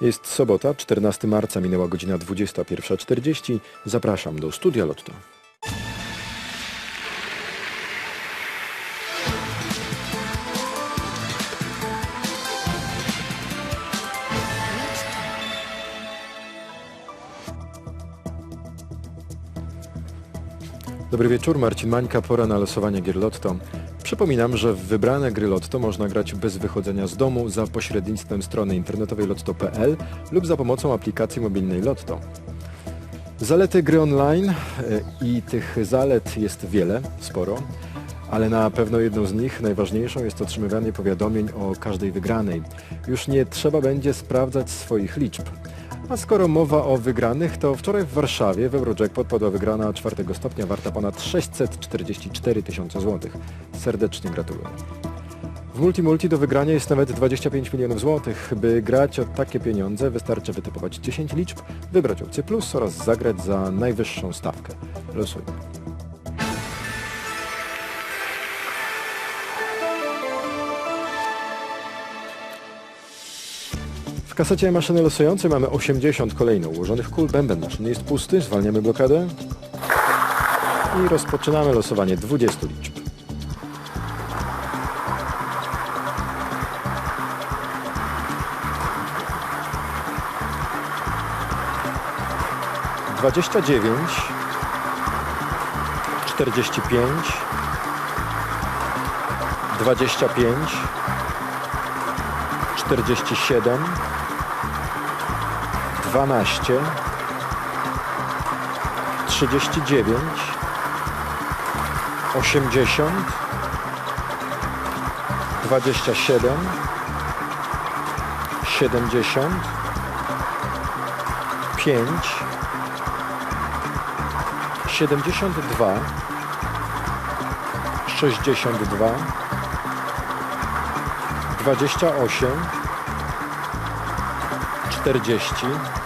Jest sobota, 14 marca, minęła godzina 21.40. Zapraszam do studia Lotto. Dobry wieczór, Marcin Mańka, pora na losowanie gier Lotto. Przypominam, że w wybrane gry Lotto można grać bez wychodzenia z domu za pośrednictwem strony internetowej lotto.pl lub za pomocą aplikacji mobilnej Lotto. Zalety gry online e, i tych zalet jest wiele, sporo, ale na pewno jedną z nich, najważniejszą jest otrzymywanie powiadomień o każdej wygranej. Już nie trzeba będzie sprawdzać swoich liczb. A skoro mowa o wygranych, to wczoraj w Warszawie w Eurojackpot padła wygrana czwartego stopnia warta ponad 644 tysiące złotych. Serdecznie gratuluję. W Multimulti do wygrania jest nawet 25 milionów złotych. By grać o takie pieniądze wystarczy wytypować 10 liczb, wybrać opcję plus oraz zagrać za najwyższą stawkę. Losujmy. Kasecie maszyny losującej mamy 80 kolejno ułożonych kul. Bęben maszyny jest pusty, zwalniamy blokadę. I rozpoczynamy losowanie 20 liczb. Dwadzieścia dziewięć, czterdzieści pięć, dwadzieścia pięć, czterdzieści siedem, 12 39 80 27 70 5 72 62 28 40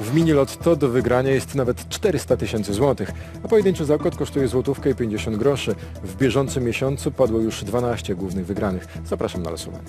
W mini lotto do wygrania jest nawet 400 tysięcy złotych, a pojedynczy zakład kosztuje złotówkę i 50 groszy. W bieżącym miesiącu padło już 12 głównych wygranych. Zapraszam na losowanie.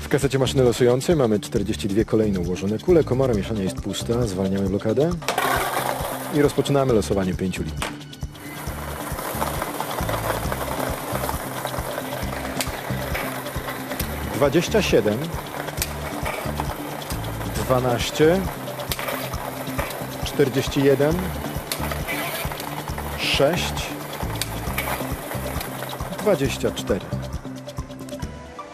W kasecie maszyny losującej mamy 42 kolejne ułożone kule. Komora mieszania jest pusta, zwalniamy blokadę i rozpoczynamy losowanie pięciu linii. 27, 12, 41, 6, 24.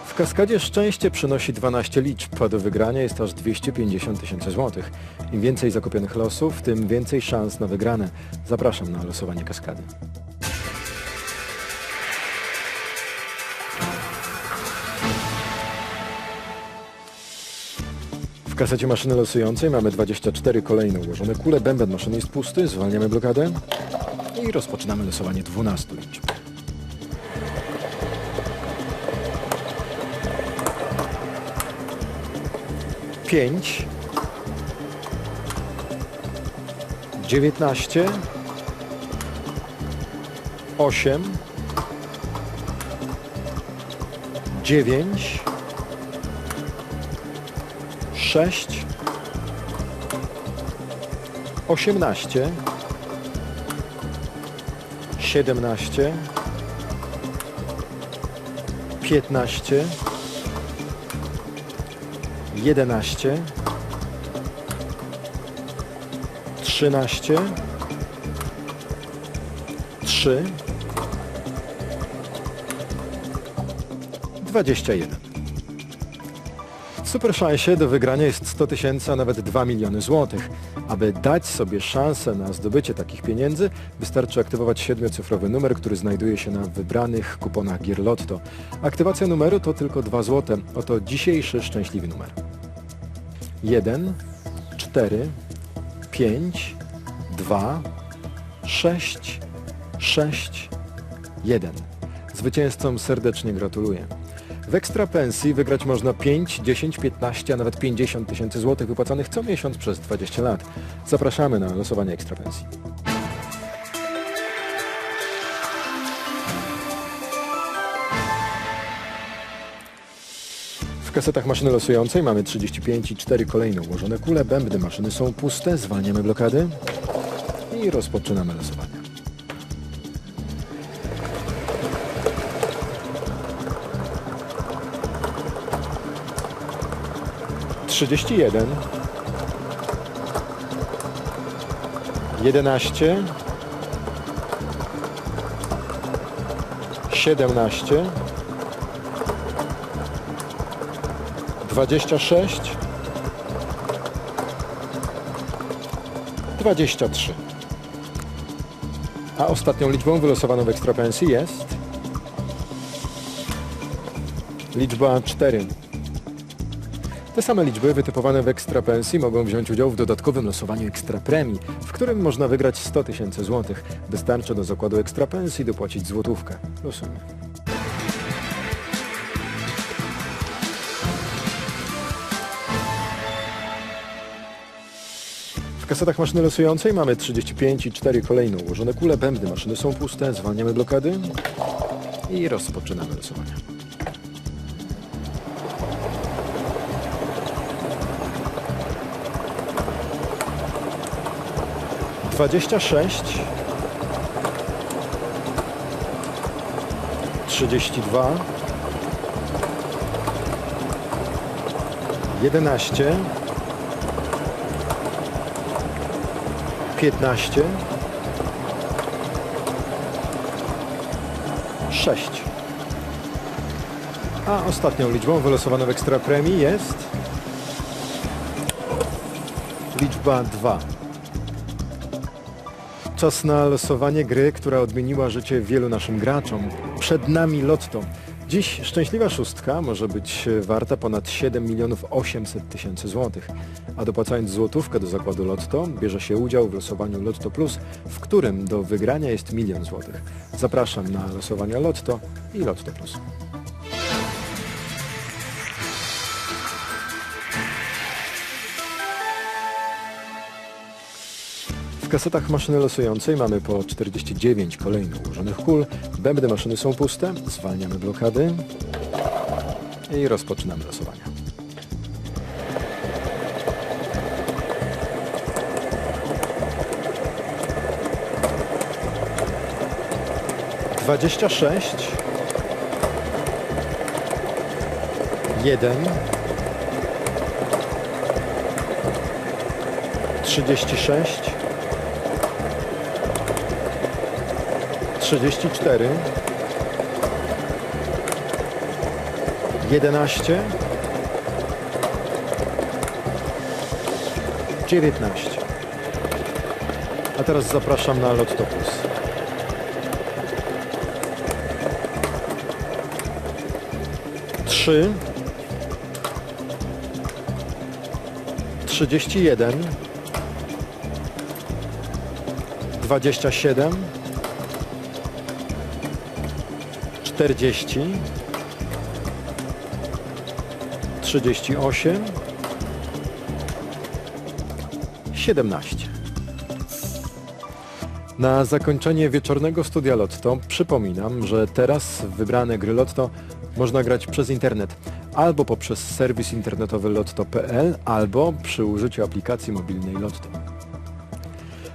W kaskadzie szczęście przynosi 12 liczb, a do wygrania jest aż 250 tysięcy złotych. Im więcej zakupionych losów, tym więcej szans na wygrane. Zapraszam na losowanie kaskady. Kasecie maszyny losującej mamy 24 kolejne ułożone kule. Bęben maszyny jest pusty, zwalniamy blokadę i rozpoczynamy losowanie 12 liczb. Pięć, dziewiętnaście, osiem, dziewięć, sześć, osiemnaście, siedemnaście, piętnaście, jedenaście, trzynaście, trzy, dwadzieścia jeden. W Super Szansie do wygrania jest 100 tysięcy, a nawet 2 miliony złotych. Aby dać sobie szansę na zdobycie takich pieniędzy, wystarczy aktywować siedmiocyfrowy numer, który znajduje się na wybranych kuponach Gier Lotto. Aktywacja numeru to tylko 2 złote. Oto dzisiejszy szczęśliwy numer. 1, 4, 5, 2, 6, 6, 1. Zwycięzcom serdecznie gratuluję. W ekstra pensji wygrać można 5, 10, 15, a nawet 50 tysięcy złotych wypłacanych co miesiąc przez 20 lat. Zapraszamy na losowanie ekstra pensji. W kasetach maszyny losującej mamy 35 i 4 kolejne ułożone kule. Bębny maszyny są puste. Zwalniamy blokady i rozpoczynamy losowanie. Trzydzieści jeden, jedenaście, siedemnaście, dwadzieścia sześć, dwadzieścia trzy. A ostatnią liczbą wylosowaną w ekstrapensji jest liczba 4. Te same liczby wytypowane w ekstrapensji mogą wziąć udział w dodatkowym losowaniu ekstrapremii, w którym można wygrać 100 tysięcy złotych. Wystarczy do zakładu ekstrapensji dopłacić złotówkę. Losujmy. W kasetach maszyny losującej mamy 35 i 4 kolejne ułożone kule. Bębny maszyny są puste. Zwalniamy blokady i rozpoczynamy losowanie. Dwadzieścia sześć, trzydzieści dwa, jedenaście, piętnaście, sześć. A ostatnią liczbą wylosowaną w ekstra premii jest liczba 2. Czas na losowanie gry, która odmieniła życie wielu naszym graczom. Przed nami Lotto. Dziś szczęśliwa szóstka może być warta ponad 7 milionów 800 tysięcy złotych. A dopłacając złotówkę do zakładu Lotto, bierze się udział w losowaniu Lotto Plus, w którym do wygrania jest milion złotych. Zapraszam na losowania Lotto i Lotto Plus. Kasetach maszyny losującej mamy po 49 kolejno ułożonych kul. Bębny maszyny są puste. Zwalniamy blokady i rozpoczynamy losowanie. Dwadzieścia sześć, jeden, trzydzieści sześć, 34 11 19 A teraz zapraszam na Lotto Plus. Trzy, trzydzieści jeden, dwadzieścia siedem, 40 38 17 Na zakończenie wieczornego studia Lotto przypominam, że teraz wybrane gry Lotto można grać przez internet albo poprzez serwis internetowy lotto.pl albo przy użyciu aplikacji mobilnej Lotto.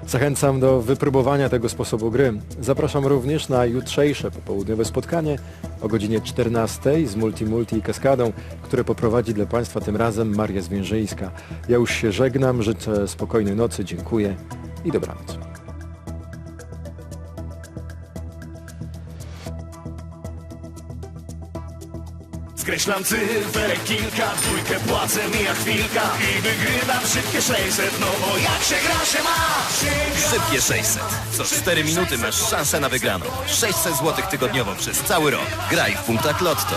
Zachęcam do wypróbowania tego sposobu gry. Zapraszam również na jutrzejsze popołudniowe spotkanie o godzinie 14 z Multi Multi i Kaskadą, które poprowadzi dla Państwa tym razem Maria Zwierzyńska. Ja już się żegnam, życzę spokojnej nocy, dziękuję i dobranoc. Skreślam cyferek kilka, dwójkę płacę, mija chwilka I wygrywam szybkie 600, no bo jak się gra się ma Sięga Szybkie 600. Co 4 minuty masz szansę na wygraną. 600 zł tygodniowo przez cały rok. Graj w punktach Lotto.